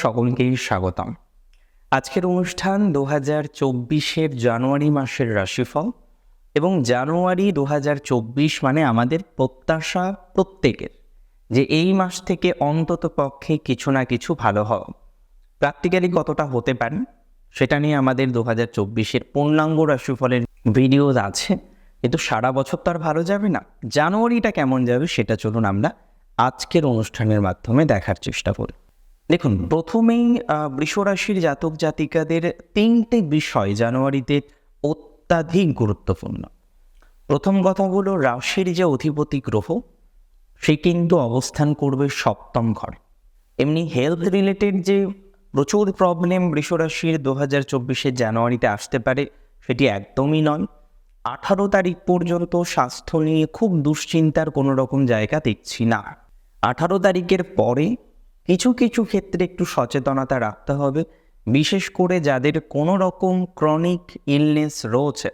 সকলকেই স্বাগতম। আজকের অনুষ্ঠান দু হাজার চব্বিশের জানুয়ারি মাসের রাশিফল এবং জানুয়ারি দু হাজার চব্বিশ মানে আমাদের প্রত্যাশা প্রত্যেকের যে এই মাস থেকে অন্তত পক্ষে কিছু না কিছু ভালো হওয়া প্র্যাকটিক্যালি কতটা হতে পারে সেটা নিয়ে আমাদের দু হাজার চব্বিশের পূর্ণাঙ্গ রাশিফলের ভিডিওজ আছে। কিন্তু সারা বছর তো আর ভালো যাবে না। জানুয়ারিটা কেমন যাবে সেটা চলুন আমরা আজকের অনুষ্ঠানের মাধ্যমে দেখার চেষ্টা করি। দেখুন, প্রথমেই বৃষরাশির জাতক জাতিকাদের তিনটে বিষয় জানুয়ারিতে অত্যাধিক গুরুত্বপূর্ণ। প্রথম কথা হলো রাশির যে অধিপতি গ্রহ, সে কিন্তু অবস্থান করবে সপ্তম ঘর। এমনি হেলথ রিলেটেড যে প্রচুর প্রবলেম বৃষরাশির দু হাজার চব্বিশের জানুয়ারিতে আসতে পারে, সেটি একদমই নয়। আঠারো তারিখ পর্যন্ত স্বাস্থ্য নিয়ে খুব দুশ্চিন্তার কোনো রকম জায়গা দেখছি না। আঠারো তারিখের পরে কিছু কিছু ক্ষেত্রে একটু সচেতনতা রাখতে হবে। বিশেষ করে যাদের কোনো রকম ক্রনিক ইলনেস রয়েছে,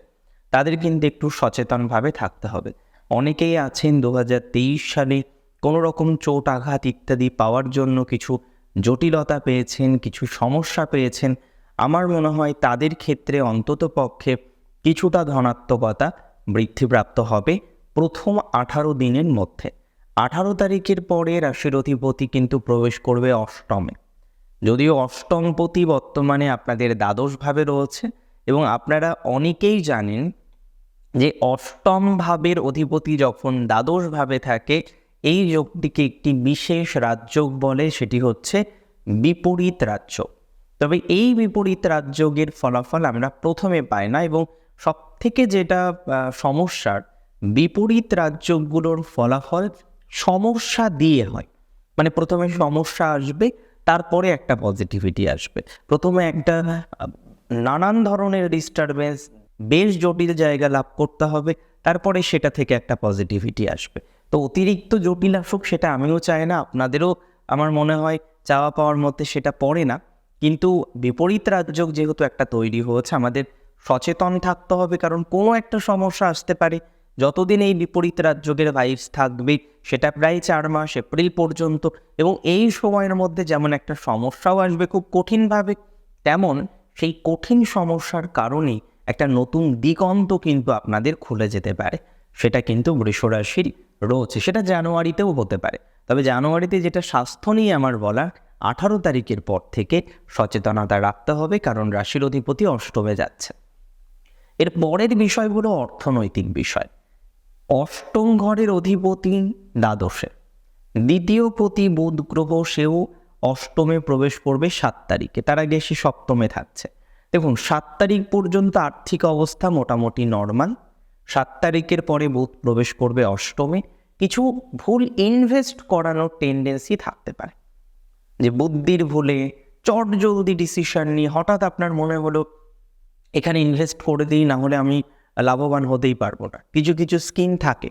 তাদের কিন্তু একটু সচেতনভাবে থাকতে হবে। অনেকেই আছেন দু হাজার তেইশ সালে কোনো রকম চোট আঘাত ইত্যাদি পাওয়ার জন্য কিছু জটিলতা পেয়েছেন, কিছু সমস্যা পেয়েছেন। আমার মনে হয় তাদের ক্ষেত্রে অন্তত পক্ষে কিছুটা ধনাত্মকতা বৃদ্ধিপ্রাপ্ত হবে প্রথম আঠারো দিনের মধ্যে। আঠারো তারিখের পরে রাশির অধিপতি কিন্তু প্রবেশ করবে অষ্টমে। যদিও অষ্টমপতি বর্তমানে আপনাদের দ্বাদশভাবে রয়েছে এবং আপনারা অনেকেই জানেন যে অষ্টম ভাবের অধিপতি যখন দ্বাদশ ভাবে থাকে, এই যোগটিকে একটি বিশেষ রাজযোগ বলে, সেটি হচ্ছে বিপরীত রাজ্য তবে এই বিপরীত রাজযোগের ফলাফল আমরা প্রথমে পাই না এবং সব থেকে যেটা সমস্যার, বিপরীত রাজ্যগুলোর ফলাফল সমস্যা দিয়ে হয়। মানে প্রথমে সমস্যা আসবে, তারপরে একটা পজিটিভিটি আসবে। প্রথমে একটা নানান ধরনের ডিস্টারবেন্স বেশ জটিল জায়গা লাভ করতে হবে, তারপরে সেটা থেকে একটা পজিটিভিটি আসবে। তো অতিরিক্ত জটিল আসুক সেটা আমিও চাই না, আপনাদেরও আমার মনে হয় চাওয়া পাওয়ার মধ্যে সেটা পড়ে না। কিন্তু বিপরীত রাজযোগ যেহেতু একটা তৈরি হয়েছে, আমাদের সচেতন থাকতে হবে, কারণ কোনো একটা সমস্যা আসতে পারে যতদিন এই বিপরীত রাজযোগের ভাইবস থাকবে, সেটা প্রায় চার মাস এপ্রিল পর্যন্ত এবং এই সময়ের মধ্যে যেমন একটা সমস্যাও আসবে খুব কঠিনভাবে, তেমন সেই কঠিন সমস্যার কারণে একটা নতুন দিগন্ত কিন্তু আপনাদের খুলে যেতে পারে। সেটা কিন্তু বৃষরাশির রয়েছে, সেটা জানুয়ারিতেও হতে পারে। তবে জানুয়ারিতে যেটা স্বাস্থ্য নিয়ে আমার বলা, আঠারো তারিখের পর থেকে সচেতনতা রাখতে হবে, কারণ রাশির অধিপতি অষ্টমে যাচ্ছে। এর পরের বিষয় হলো অর্থনৈতিক বিষয়। অষ্টম ঘরের অধিপতি দ্বাদশে, দ্বিতীয় প্রতি বুধ গ্রহ সেও অষ্টমে প্রবেশ করবে সাত তারিখে, তার আগে সে সপ্তমে থাকছে। দেখুন, সাত তারিখ পর্যন্ত আর্থিক অবস্থা মোটামুটি নর্মাল সাত তারিখের পরে বুধ প্রবেশ করবে অষ্টমে, কিছু ভুল ইনভেস্ট করানোর টেন্ডেন্সি থাকতে পারে। যে বুদ্ধির ভুলে চট জলদি ডিসিশন নিয়ে হঠাৎ আপনার মনে হলো, এখানে ইনভেস্ট করে দিই না হলে আমি লাভবান হতেই পারব না। কিছু কিছু স্কিম থাকে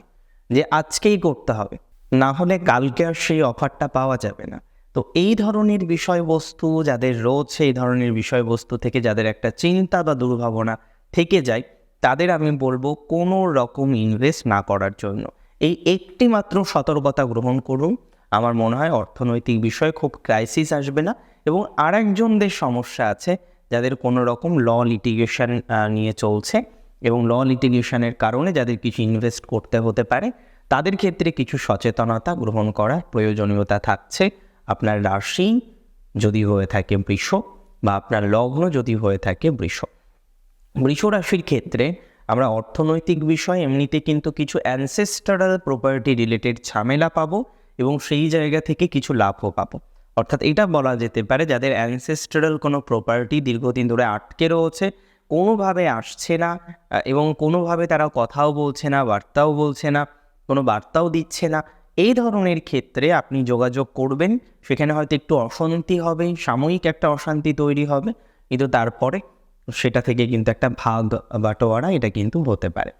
যে আজকেই করতে হবে, না হলে কালকে আর সেই অফারটা পাওয়া যাবে না। তো এই ধরনের বিষয়বস্তু যাদের রয়েছে, এই ধরনের বিষয়বস্তু থেকে যাদের একটা চিন্তা বা দুর্ভাবনা থেকে যায়, তাদের আমি বলব কোনো রকম ইনভেস্ট না করার জন্য। এই একটি মাত্র সতর্কতা গ্রহণ করুন। আমার মনে হয় অর্থনৈতিক বিষয়ে খুব ক্রাইসিস আসবে না এবং আরেকজনদের সমস্যা আছে যাদের কোনো রকম ল লিটিগেশন নিয়ে চলছে। এবং ল লিটিগেশনের কারণে যাদের কিছু ইনভেস্ট করতে হতে পারে, তাদের ক্ষেত্রে কিছু সচেতনতা গ্রহণ করার প্রয়োজনীয়তা থাকছে। আপনার রাশি যদি হয়ে থাকে বৃষ বা আপনার লগ্ন যদি হয়ে থাকে বৃষ। বৃষ রাশির ক্ষেত্রে আমরা অর্থনৈতিক বিষয় এমনিতে কিন্তু কিছু অ্যানসেস্টারাল প্রপার্টি রিলেটেড ঝামেলা পাবো এবং সেই জায়গা থেকে কিছু লাভও পাবো। অর্থাৎ এটা বলা যেতে পারে যাদের অ্যানসেস্টারাল কোনো প্রপার্টি দীর্ঘদিন ধরে আটকে রয়েছে কোনোভাবে আসছে না এবং কোনোভাবে তারা কথাও বলছে না, বার্তাও বলছে না, কোনো বার্তাও দিচ্ছে না। এই ধরনের ক্ষেত্রে আপনি যোগাযোগ করবেন, সেখানে হয়তো একটু অশান্তি হবে, সাময়িক একটা অশান্তি তৈরি হবে, কিন্তু তারপরে সেটা থেকে কিন্তু একটা ভাগ বাটোয়ারা এটা কিন্তু হতে পারে।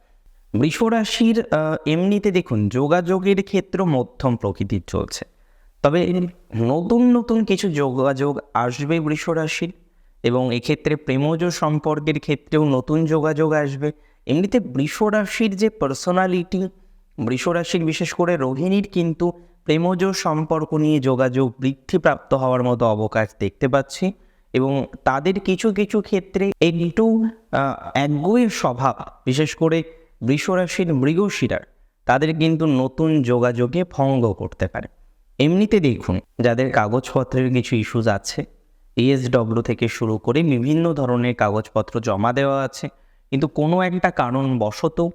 বৃষরাশির এমনিতে দেখুন যোগাযোগের ক্ষেত্র মধ্যম প্রকৃতির চলছে। তবে নতুন নতুন কিছু যোগাযোগ আসবে বৃষরাশির এবং এক্ষেত্রে প্রেমজ সম্পর্কের ক্ষেত্রেও নতুন যোগাযোগ আসবে। এমনিতে বৃষরাশির যে পার্সোনালিটি বৃষরাশির বিশেষ করে রোহিণীর কিন্তু প্রেমজ সম্পর্ক নিয়ে যোগাযোগ বৃদ্ধিপ্রাপ্ত হওয়ার মতো অবকাশ দেখতে পাচ্ছি এবং তাদের কিছু কিছু ক্ষেত্রে একটু আহ, একগুঁয়ে স্বভাব বিশেষ করে বৃষরাশির মৃগশিরার তাদের কিন্তু নতুন যোগাযোগে ভঙ্গ করতে পারে। এমনিতে দেখুন যাদের কাগজপত্রের কিছু ইস্যুজ আছে ইএসডব্লিউ থেকে শুরু করে বিভিন্ন ধরনের কাগজপত্র জমা দেওয়া আছে। কিন্তু কোনো একটা কারণবশত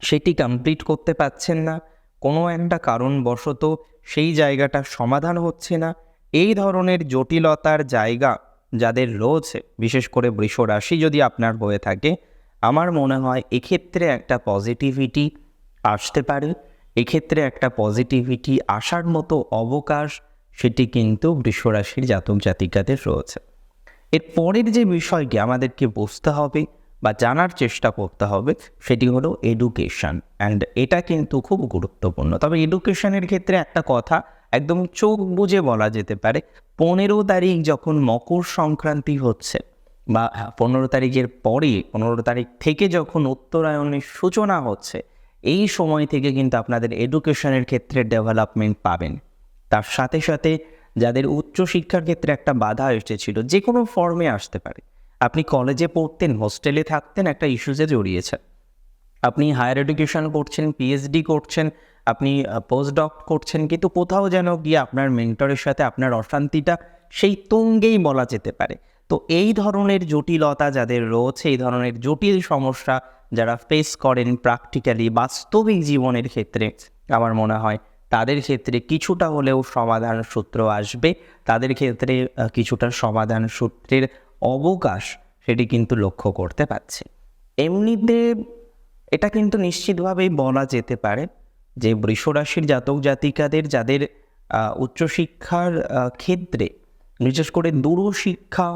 সেটি কমপ্লিট করতে পারছেন না। কোনো একটা কারণবশত সেই জায়গাটার সমাধান হচ্ছে না। এই ধরনের জটিলতার জায়গা যাদের রয়েছে, বিশেষ করে বৃষ রাশি যদি আপনার হয়ে থাকে, আমার মনে হয় এক্ষেত্রে একটা পজিটিভিটি আসতে পারে। এক্ষেত্রে একটা পজিটিভিটি আসার মতো অবকাশ সেটি কিন্তু বৃষরাশির জাতক জাতিকাদের রয়েছে। এর পরের যে বিষয়টি আমাদেরকে বুঝতে হবে বা জানার চেষ্টা করতে হবে, সেটি হলো এডুকেশন অ্যান্ড এটা কিন্তু খুব গুরুত্বপূর্ণ। তবে এডুকেশনের ক্ষেত্রে একটা কথা, একদম চোখ বুঝে বলা যেতে পারে, পনেরো তারিখ যখন মকর সংক্রান্তি হচ্ছে বা পনেরো তারিখের পরে, পনেরো তারিখ থেকে যখন উত্তরায়ণের সূচনা হচ্ছে, এই সময় থেকে কিন্তু আপনাদের এডুকেশনের ক্ষেত্রে ডেভেলপমেন্ট পাবেন। তার সাথে সাথে যাদের উচ্চশিক্ষার ক্ষেত্রে একটা বাধা এসেছিল, যে কোনো ফর্মে আসতে পারে। আপনি কলেজে পড়তেন হোস্টেলে থাকতেন, একটা ইস্যুজে জড়িয়েছেন। আপনি হায়ার এডুকেশন করছেন পিএইচডি করছেন, আপনি পোস্ট ডক করছেন, কিন্তু কোথাও যেন গিয়ে আপনার মেন্টরের সাথে আপনার অশান্তিটা সেই তুঙ্গেই বলা যেতে পারে। তো এই ধরনের জটিলতা যাদের রয়েছে, এই ধরনের জটিল সমস্যা যারা ফেস করেন প্র্যাকটিক্যালি বাস্তবিক জীবনের ক্ষেত্রে, আমার মনে হয় তাদের ক্ষেত্রে কিছুটা হলেও সমাধান সূত্র আসবে। তাদের ক্ষেত্রে কিছুটা সমাধান সূত্রের অবকাশ সেটি কিন্তু লক্ষ্য করতে পারছে। এমনিতে এটা কিন্তু নিশ্চিতভাবেই বলা যেতে পারে যে বৃষরাশির জাতক জাতিকাদের যাদের উচ্চশিক্ষার ক্ষেত্রে বিশেষ করে দূরশিক্ষা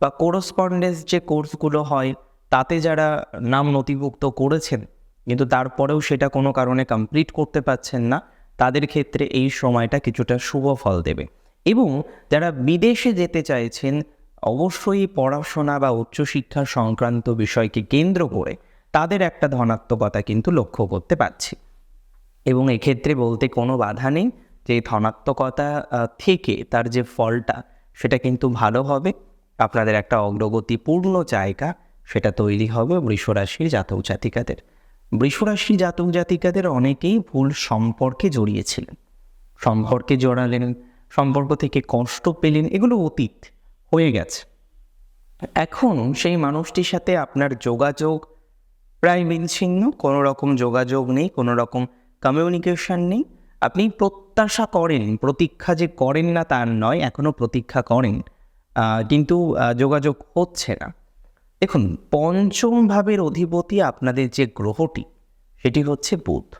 বা কোরসপন্ডেন্স যে কোর্সগুলো হয়, তাতে যারা নাম নথিভুক্ত করেছেন, কিন্তু তারপরেও সেটা কোনো কারণে কমপ্লিট করতে পারছেন না তাদের ক্ষেত্রে এই সময়টা কিছুটা শুভ ফল দেবে। এবং যারা বিদেশে যেতে চাইছেন, অবশ্যই পড়াশোনা বা উচ্চশিক্ষা সংক্রান্ত বিষয়কে কেন্দ্র করে তাদের একটা ধনাত্মকতা কিন্তু লক্ষ্য করতে পারছি। এবং এক্ষেত্রে বলতে কোনো বাধা নেই যে ধনাত্মকতা থেকে তার যে ফলটা, সেটা কিন্তু ভালো হবে। আপনাদের একটা অগ্রগতিপূর্ণ জায়গা সেটা তৈরি হবে বৃষরাশির জাতক জাতিকাদের বৃষরাশির জাতক জাতিকাদের অনেকেই ভুল সম্পর্কে জড়িয়েছিলেন। সম্পর্কে জড়ালেন, সম্পর্ক থেকে কষ্ট পেলেন, এগুলো অতীত, হয়ে গেছে। এখন সেই মানুষটির সাথে আপনার যোগাযোগ প্রায় বিচ্ছিন্ন, কোনো রকম যোগাযোগ নেই, কোনো রকম কমিউনিকেশন নেই। আপনি প্রত্যাশা করেন, প্রতীক্ষা যে করেন না তার নয় এখনও প্রতীক্ষা করেন। কিন্তু যোগাযোগ হচ্ছে না। দেখুন পঞ্চম ভাবের অধিপতি আপনাদের যে গ্রহটি, সেটি হচ্ছে বুধ।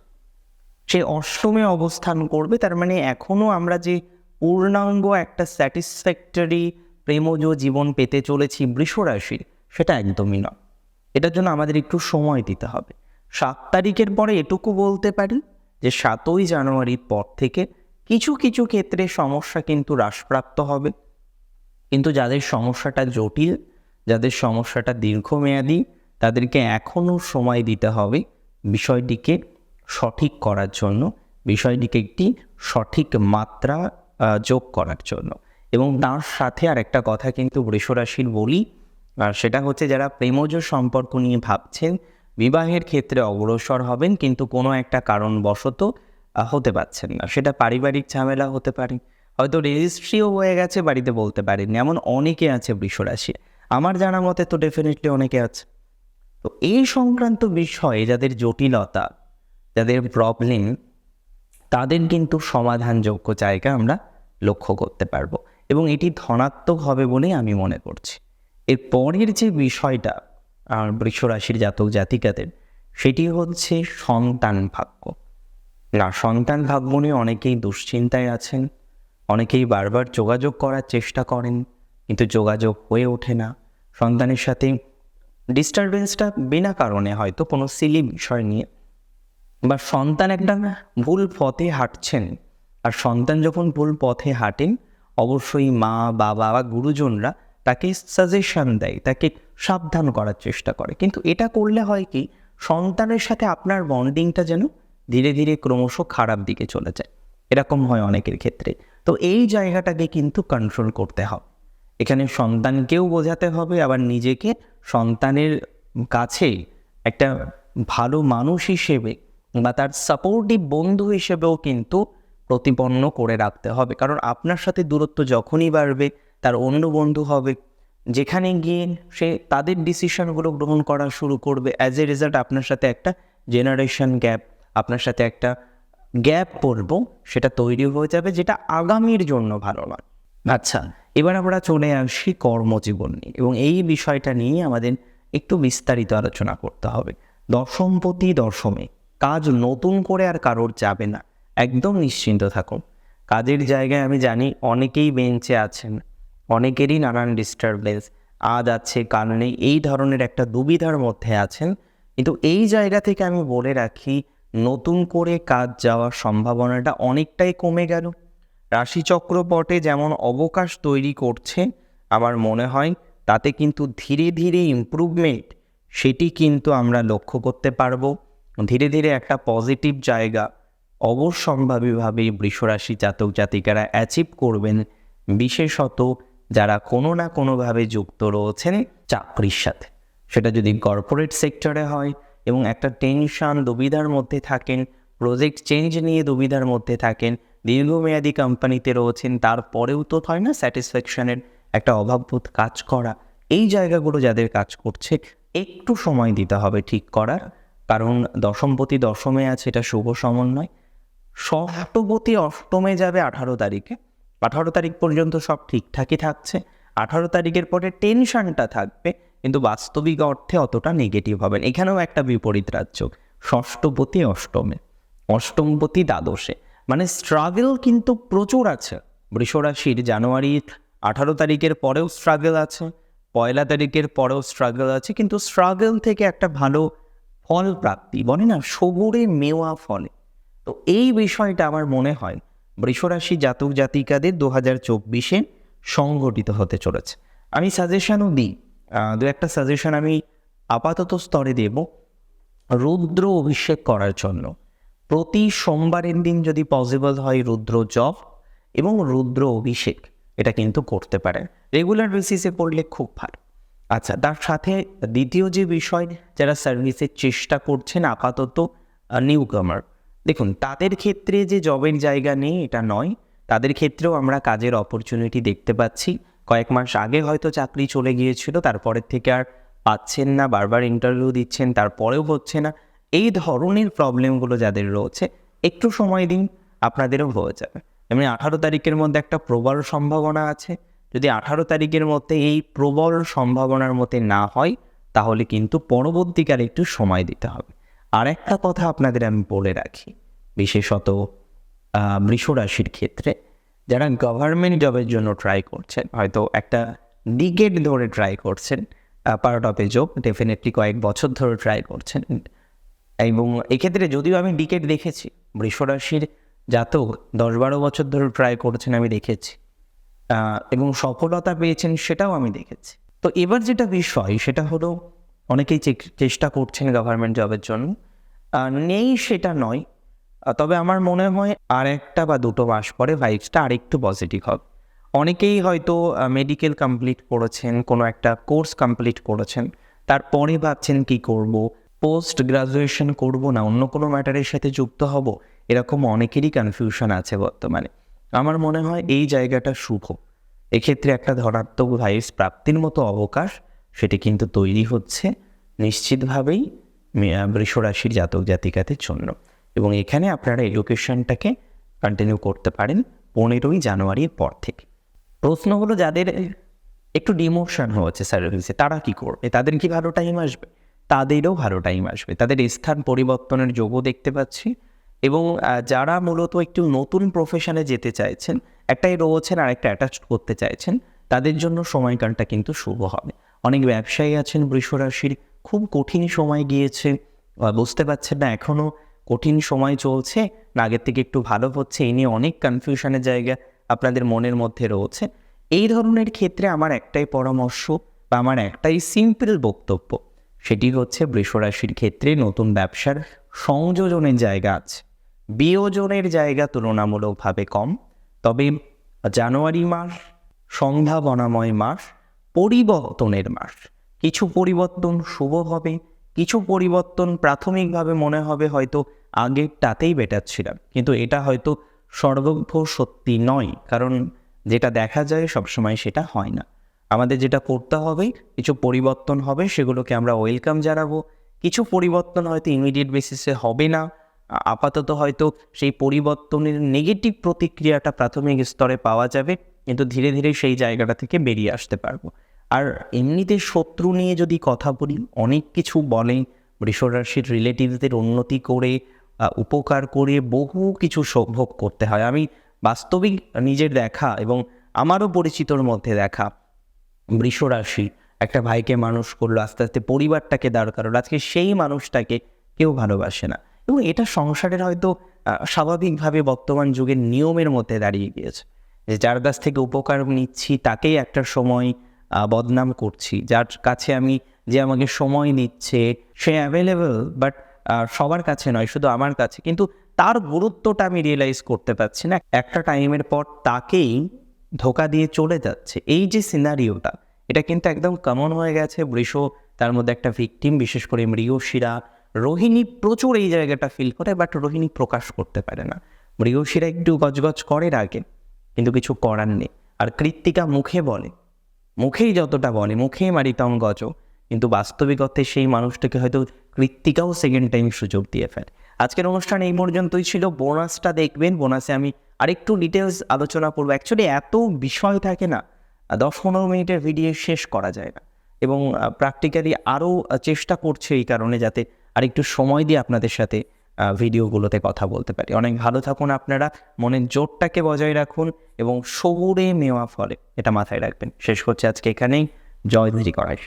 সে অষ্টমে অবস্থান করবে, তার মানে এখনও আমরা যে পূর্ণাঙ্গ একটা স্যাটিসফ্যাক্টরি প্রেমজ জীবন পেতে চলেছি বৃষরাশির সেটা একদমই নয়। এটার জন্য আমাদের একটু সময় দিতে হবে। সাত তারিখের পরে এটুকু বলতে পারি যে সাতই জানুয়ারির পর থেকে কিছু কিছু ক্ষেত্রে সমস্যা কিন্তু হ্রাসপ্রাপ্ত হবে। কিন্তু যাদের সমস্যাটা জটিল যাদের সমস্যাটা দীর্ঘমেয়াদী, তাদেরকে এখনও সময় দিতে হবে বিষয়টিকে সঠিক করার জন্য, বিষয়টিকে একটি সঠিক মাত্রা যোগ করার জন্য। এবং তার সাথে আর একটা কথা কিন্তু বৃষরাশির বলি, আর সেটা হচ্ছে যারা প্রেমজ সম্পর্ক নিয়ে ভাবছেন, বিবাহের ক্ষেত্রে অগ্রসর হবেন, কিন্তু কোনো একটা কারণবশত হতে পারছেন না। সেটা পারিবারিক ঝামেলা হতে পারে। হয়তো রেজিস্ট্রিও হয়ে গেছে, বাড়িতে বলতে পারেননি। এমন অনেকে আছে বৃষরাশি আমার জানা মতে তো ডেফিনেটলি অনেকে আছে। তো এই সংক্রান্ত বিষয়ে যাদের জটিলতা, যাদের প্রবলেম তাদের কিন্তু সমাধানযোগ্য জায়গা আমরা লক্ষ্য করতে পারব এবং এটি ধনাত্মক হবে বলেই আমি মনে করছি। এর পরের যে বিষয়টা বৃষরাশির জাতক জাতিকাদের, সেটি হচ্ছে সন্তান ভাগ্য। না, সন্তান ভাগ্য নিয়ে অনেকেই দুশ্চিন্তায় আছেন, অনেকেই বারবার যোগাযোগ করার চেষ্টা করেন কিন্তু যোগাযোগ হয়ে ওঠে না। সন্তানের সাথে ডিস্টারবেন্সটা বিনা কারণে হয়তো কোনো সিলি বিষয় নিয়ে বা সন্তান একটা ভুল পথে হাঁটছেন। আর সন্তান যখন ভুল পথে হাঁটেন, অবশ্যই মা, বাবা বা গুরুজনরা তাকে সাজেশন দেয়, তাকে সাবধান করার চেষ্টা করে। কিন্তু এটা করলে হয় কি, সন্তানের সাথে আপনার বন্ডিংটা যেন ধীরে ধীরে ক্রমশ খারাপ দিকে চলে যায়। এরকম হয় অনেকের ক্ষেত্রে। তো এই জায়গাটাকে কিন্তু কন্ট্রোল করতে হবে। এখানে সন্তানকেও বোঝাতে হবে, আবার নিজেকে সন্তানের কাছে একটা ভালো মানুষ হিসেবে বা তার সাপোর্টিভ বন্ধু হিসেবেও কিন্তু প্রতিপন্ন করে রাখতে হবে। কারণ আপনার সাথে দূরত্ব যখনই বাড়বে, তার অন্য বন্ধু হবে। যেখানে গিয়ে সে তাদের ডিসিশনগুলো গ্রহণ করা শুরু করবে। অ্যাজ এ রেজাল্ট আপনার সাথে একটা জেনারেশন গ্যাপ আপনার সাথে একটা গ্যাপ পড়ব, সেটা তৈরি হয়ে যাবে, যেটা আগামীর জন্য ভালো নয়। আচ্ছা এবার আমরা চলে আসি কর্মজীবন নিয়ে এবং এই বিষয়টা নিয়ে আমাদের একটু বিস্তারিত আলোচনা করতে হবে। দশমপতি দশমে কাজ নতুন করে আর কারোর যাবে না, একদম নিশ্চিন্ত থাকুন। কাজের জায়গায় আমি জানি অনেকেই বেঞ্চে আছেন, অনেকেরই নানান ডিস্টারবেন্স আজ আছে, কাল নেই, এই ধরনের একটা দুবিধার মধ্যে আছেন। কিন্তু এই জায়গা থেকে আমি বলে রাখি, নতুন করে কাজ যাওয়ার সম্ভাবনাটা অনেকটাই কমে গেল। রাশিচক্র পটে যেমন অবকাশ তৈরি করছে, আমার মনে হয় তাতে কিন্তু ধীরে ধীরে ইমপ্রুভমেন্ট সেটি কিন্তু আমরা লক্ষ্য করতে পারব। ধীরে ধীরে একটা পজিটিভ জায়গা অবশ্যম্ভাবীভাবে বৃষরাশি জাতক জাতিকারা অ্যাচিভ করবেন, বিশেষত যারা কোনো না কোনোভাবে যুক্ত রয়েছেন চাকরির সাথে। সেটা যদি কর্পোরেট সেক্টরে হয় এবং একটা টেনশন দুবিধার মধ্যে থাকেন প্রজেক্ট চেঞ্জ নিয়ে দুবিধার মধ্যে থাকেন দীর্ঘমেয়াদী কোম্পানিতে রয়েছেন, তারপরেও তো হয় না স্যাটিসফ্যাকশনের একটা অভাববোধ কাজ করা। এই জায়গাগুলো যাদের কাজ করছে, একটু সময় দিতে হবে ঠিক করার, কারণ দশমপতি দশমে আছে এটা শুভ সমন্বয় ষষ্ঠপতি অষ্টমে যাবে আঠারো তারিখে। আঠারো তারিখ পর্যন্ত সব ঠিকঠাকই থাকছে। আঠারো তারিখের পরে টেনশনটা থাকবে, কিন্তু বাস্তবিক অর্থে অতটা নেগেটিভ হবেন এখানেও একটা বিপরীত রাজ্য, ষষ্ঠপতি অষ্টমে। অষ্টমপতি দ্বাদশে। মানে স্ট্রাগল কিন্তু প্রচুর আছে। বৃষরাশির জানুয়ারি আঠারো তারিখের পরেও স্ট্রাগল আছে, পয়লা তারিখের পরেও স্ট্রাগল আছে, কিন্তু স্ট্রাগল থেকে একটা ভালো ফল প্রাপ্তি, বলে না সবুরে মেওয়া ফলে। তো এই বিষয়টা আমার মনে হয় বৃষরাশি জাতক জাতিকাদের দু হাজার চব্বিশে সংগঠিত হতে চলেছে। আমি সাজেশনও দিই দু একটা সাজেশন আমি আপাতত স্তরে দেব। রুদ্র অভিষেক করার জন্য। প্রতি সোমবারের দিন যদি পসিবল হয় রুদ্র জপ এবং রুদ্র অভিষেক, এটা কিন্তু করতে পারেন। রেগুলার বেসিসে করলে খুব ভালো। আচ্ছা তার সাথে দ্বিতীয় যে বিষয়, যারা সার্ভিসের চেষ্টা করছেন আপাতত নিউ কামার দেখুন, তাদের ক্ষেত্রে যে জবের জায়গা নেই, এটা নয়। তাদের ক্ষেত্রেও আমরা কাজের অপরচুনিটি দেখতে পাচ্ছি। কয়েক মাস আগে হয়তো চাকরি চলে গিয়েছিল, তারপরের থেকে আর পাচ্ছেন না, বারবার ইন্টারভিউ দিচ্ছেন, তারপরেও হচ্ছে না। এই ধরনের প্রবলেমগুলো যাদের রয়েছে, একটু সময় দিন, আপনাদেরও হয়ে যাবে। এমনি আঠারো তারিখের মধ্যে একটা প্রবল সম্ভাবনা আছে। যদি আঠারো তারিখের মধ্যে এই প্রবল সম্ভাবনার মধ্যে না হয়, তাহলে কিন্তু পরবর্তীকালে একটু সময় দিতে হবে। আর একটা কথা আপনাদের আমি বলে রাখি, বিশেষত রাশির ক্ষেত্রে। যারা গভর্নমেন্ট জবের জন্য ট্রাই করছেন, হয়তো একটা ডিকেট ধরে ট্রাই করছেন part of a job definitely কয়েক বছর ধরে ট্রাই করছেন। এবং এক্ষেত্রে যদিও আমি ডিকেট দেখেছি বৃষরাশির জাতক দশ বারো বছর ধরে ট্রাই করছেন, আমি দেখেছি। এবং সফলতা পেয়েছেন সেটাও আমি দেখেছি। তো এবার যেটা বিষয়, সেটা হলো অনেকেই চেষ্টা করছেন গভর্নমেন্ট জবের জন্য। নেই সেটা নয়। তবে আমার মনে হয় আর একটা বা দুটো মাস পরে ভাইবসটা আরেকটু পজিটিভ হবে। অনেকেই হয়তো মেডিকেল কমপ্লিট করেছেন, কোনো একটা কোর্স কমপ্লিট করেছেন, তারপরে ভাবছেন কি করব? পোস্ট গ্রাজুয়েশন করব না, অন্য কোনো ম্যাটারের সাথে যুক্ত হব, এরকম অনেকেরই কনফিউশন আছে বর্তমানে। আমার মনে হয় এই জায়গাটা শুভ। এক্ষেত্রে একটা ধনাত্মক ভাইস প্রাপ্তির মতো অবকাশ, সেটি কিন্তু তৈরি হচ্ছে নিশ্চিতভাবেই বৃষরাশির জাতক জাতিকাদের জন্য। এবং এখানে আপনারা এডুকেশনটাকে কন্টিনিউ করতে পারেন পনেরোই জানুয়ারির পর থেকে। প্রশ্ন হলো, যাদের একটু ডিমোশন হয়েছে সার্ভিসে তারা কি করবে? তাদের কি ভালো টাইম আসবে? তাদেরও ভালো টাইম আসবে। তাদের স্থান পরিবর্তনের যোগও দেখতে পাচ্ছি এবং যারা মূলত একটু নতুন প্রফেশনে যেতে চাইছেন, একটাই রয়েছেন আর একটা অ্যাটাচ করতে চাইছেন, তাদের জন্য সময়কালটা কিন্তু শুভ হবে। অনেক ব্যবসায়ী আছেন বৃষরাশির খুব কঠিন সময় গিয়েছে বুঝতে পারছেন না এখনও কঠিন সময় চলছে, না আগের থেকে একটু ভালো হচ্ছে এই নিয়ে অনেক কনফিউশনের জায়গা আপনাদের মনের মধ্যে রয়েছে। এই ধরনের ক্ষেত্রে আমার একটাই পরামর্শ বা আমার একটাই সিম্পল বক্তব্য সেটি হচ্ছে বৃষরাশির ক্ষেত্রে নতুন ব্যবসার সংযোজনের জায়গা আছে। বিয়োজনের জায়গা তুলনামূলকভাবে কম, তবে জানুয়ারি মাস, সম্ভাবনাময় মাস, পরিবর্তনের মাস। কিছু পরিবর্তন শুভ হবে, কিছু পরিবর্তন প্রাথমিকভাবে মনে হবে হয়তো আগেরটাতেই বেটার ছিলাম কিন্তু এটা হয়তো সর্বভ্য সত্যি নয়, কারণ যেটা দেখা যায় সবসময় সেটা হয় না। আমাদের যেটা করতে হবে, কিছু পরিবর্তন হবে, সেগুলোকে আমরা ওয়েলকাম জানাব। কিছু পরিবর্তন হয়তো ইমিডিয়েট বেসিসে হবে না। আপাতত হয়তো সেই পরিবর্তনের নেগেটিভ প্রতিক্রিয়াটা প্রাথমিক স্তরে পাওয়া যাবে, কিন্তু ধীরে ধীরে সেই জায়গাটা থেকে বেরিয়ে আসতে পারব। আর এমনিতে শত্রু নিয়ে যদি কথা বলি, অনেক কিছু বলে, বৃষরাশির রিলেটিভদের উন্নতি করে উপকার করে, বহু কিছু ভোগ করতে হয়। আমি বাস্তবিক নিজের দেখা এবং আমারও পরিচিতর মধ্যে দেখা। বৃষরাশি, একটা ভাইকে মানুষ করল, আস্তে আস্তে পরিবারটাকে দাঁড় করালো, আজকে সেই মানুষটাকে কেউ ভালোবাসে না। এবং এটা সংসারের হয়তো স্বাভাবিকভাবে বর্তমান যুগের নিয়মের মধ্যে দাঁড়িয়ে গিয়েছে। যে যার কাছ থেকে উপকার নিচ্ছি, তাকেই একটা সময় বদনাম করছি। যার কাছে আমি যে আমাকে সময় নিচ্ছে সে অ্যাভেলেবল বাট সবার কাছে নয়, শুধু আমার কাছে। কিন্তু তার গুরুত্বটা আমি রিয়েলাইজ করতে পারছি না। একটা টাইমের পর তাকেই ধোকা দিয়ে চলে যাচ্ছে। এই যে সিনারিওটা এটা কিন্তু একদম কমন হয়ে গেছে। বৃষ তার মধ্যে একটা ভিকটিম বিশেষ করে মৃগশিরা। রোহিণী প্রচুর এই জায়গাটা ফিল করে বাট রোহিণী প্রকাশ করতে পারে না। মৃগশিরা একটু গজগজ করে রাখে কিন্তু কিছু করার নেই। আর কৃত্তিকা মুখে বলে, মুখেই যতটা বলে, মুখেই মারিতম গজ কিন্তু বাস্তবিক অর্থে সেই মানুষটাকে হয়তো কৃত্তিকাও সেকেন্ড টাইম সুযোগ দিয়ে ফেলে। আজকের অনুষ্ঠান এই পর্যন্তই ছিল। বোনাসটা দেখবেন। বোনাসে আমি আরেকটু ডিটেলস আলোচনা করব। অ্যাকচুয়ালি এত বিষয় থাকে না, দশ পনেরো মিনিটের ভিডিও শেষ করা যায় না। এবং প্র্যাকটিক্যালি আরও চেষ্টা করছে এই কারণে যাতে আরেকটু সময় দিয়ে আপনাদের সাথে ভিডিওগুলোতে কথা বলতে পারি। অনেক ভালো থাকুন আপনারা। মনের জোরটাকে বজায় রাখুন এবং সবুরে মেওয়া ফলে এটা মাথায় রাখবেন। শেষ করছে আজকে এখানেই। জয় ধরি করাই